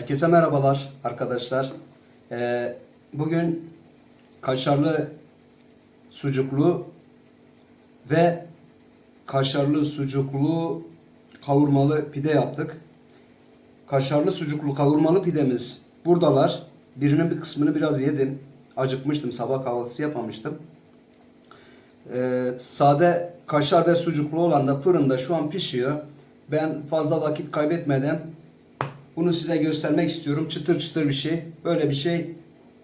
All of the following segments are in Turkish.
Herkese merhabalar arkadaşlar. Ee, bugün kaşarlı sucuklu ve kaşarlı sucuklu kavurmalı pide yaptık. Kaşarlı sucuklu kavurmalı pidemiz buradalar. Birinin bir kısmını biraz yedim. Acıkmıştım. Sabah kahvaltısı yapmamıştım. Ee, sade kaşar ve sucuklu olan da fırında şu an pişiyor. Ben fazla vakit kaybetmeden bunu size göstermek istiyorum. Çıtır çıtır bir şey. Böyle bir şey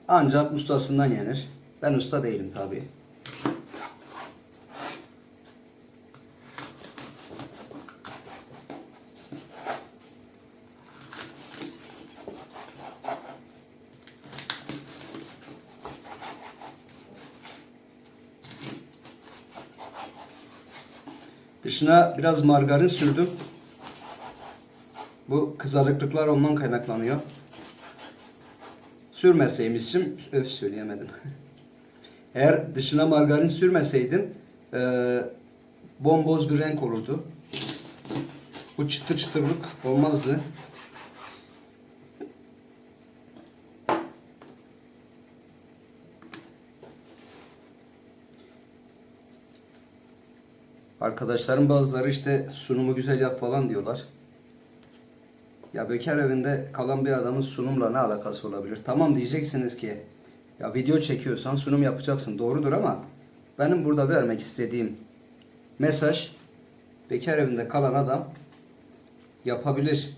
ancak ustasından yenir. Ben usta değilim tabii. Dışına biraz margarin sürdüm. Kızarıklıklar ondan kaynaklanıyor. Sürmeseymişim, öf söyleyemedim. Eğer dışına margarin sürmeseydim eee bomboz bir renk olurdu. Bu çıtır çıtırlık olmazdı. Arkadaşlarım bazıları işte sunumu güzel yap falan diyorlar. Ya bekar evinde kalan bir adamın sunumla ne alakası olabilir? Tamam diyeceksiniz ki ya video çekiyorsan sunum yapacaksın doğrudur ama benim burada vermek istediğim mesaj bekar evinde kalan adam yapabilir,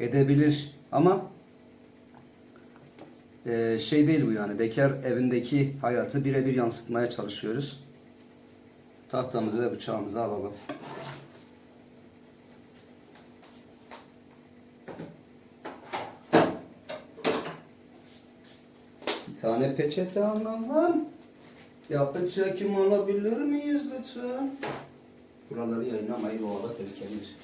edebilir ama eee, şey değil bu yani bekar evindeki hayatı birebir yansıtmaya çalışıyoruz. Tahtamızı ve bıçağımızı alalım. Bir tane peçete alalım. Yapı çekim alabilir miyiz lütfen? Buraları yayınlamayın o arada tehlikelidir.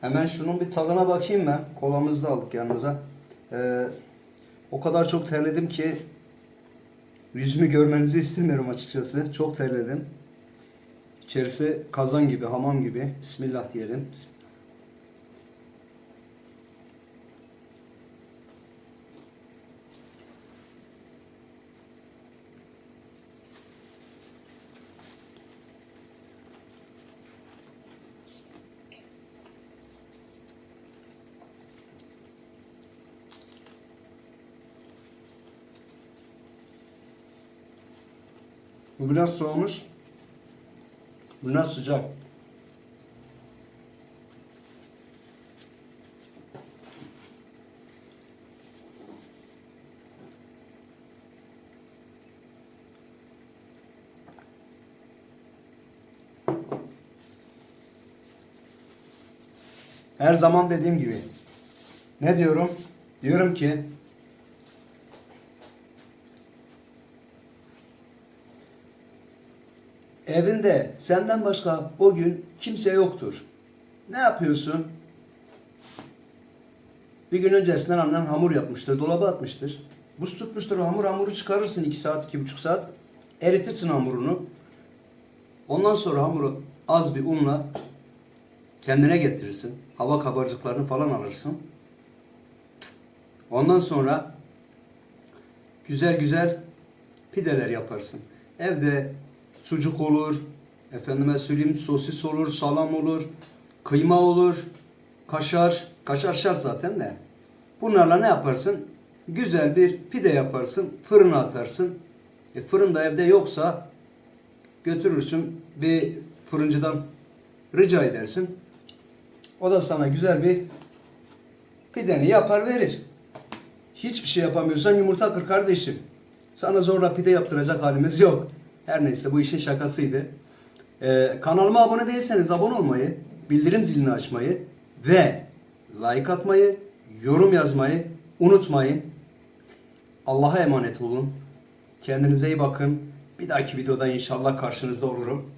Hemen şunun bir tadına bakayım ben. Kolamızı da aldık yanımıza. Ee, o kadar çok terledim ki yüzümü görmenizi istemiyorum açıkçası. Çok terledim. İçerisi kazan gibi, hamam gibi. Bismillah diyelim. Bu biraz soğumuş. Bu biraz sıcak. Her zaman dediğim gibi. Ne diyorum? Diyorum ki Evinde senden başka o gün kimse yoktur. Ne yapıyorsun? Bir gün öncesinden annen hamur yapmıştır, dolaba atmıştır. Buz tutmuştur o hamur, hamuru çıkarırsın 2 saat, iki buçuk saat. Eritirsin hamurunu. Ondan sonra hamuru az bir unla kendine getirirsin. Hava kabarcıklarını falan alırsın. Ondan sonra güzel güzel pideler yaparsın. Evde sucuk olur, efendime söyleyeyim sosis olur, salam olur, kıyma olur, kaşar, kaşar şart zaten de. Bunlarla ne yaparsın? Güzel bir pide yaparsın, fırına atarsın. E, fırında evde yoksa götürürsün bir fırıncıdan rica edersin. O da sana güzel bir pideni yapar verir. Hiçbir şey yapamıyorsan yumurta kır kardeşim. Sana zorla pide yaptıracak halimiz yok. Her neyse bu işin şakasıydı. Ee, kanalıma abone değilseniz abone olmayı, bildirim zilini açmayı ve like atmayı, yorum yazmayı unutmayın. Allah'a emanet olun. Kendinize iyi bakın. Bir dahaki videoda inşallah karşınızda olurum.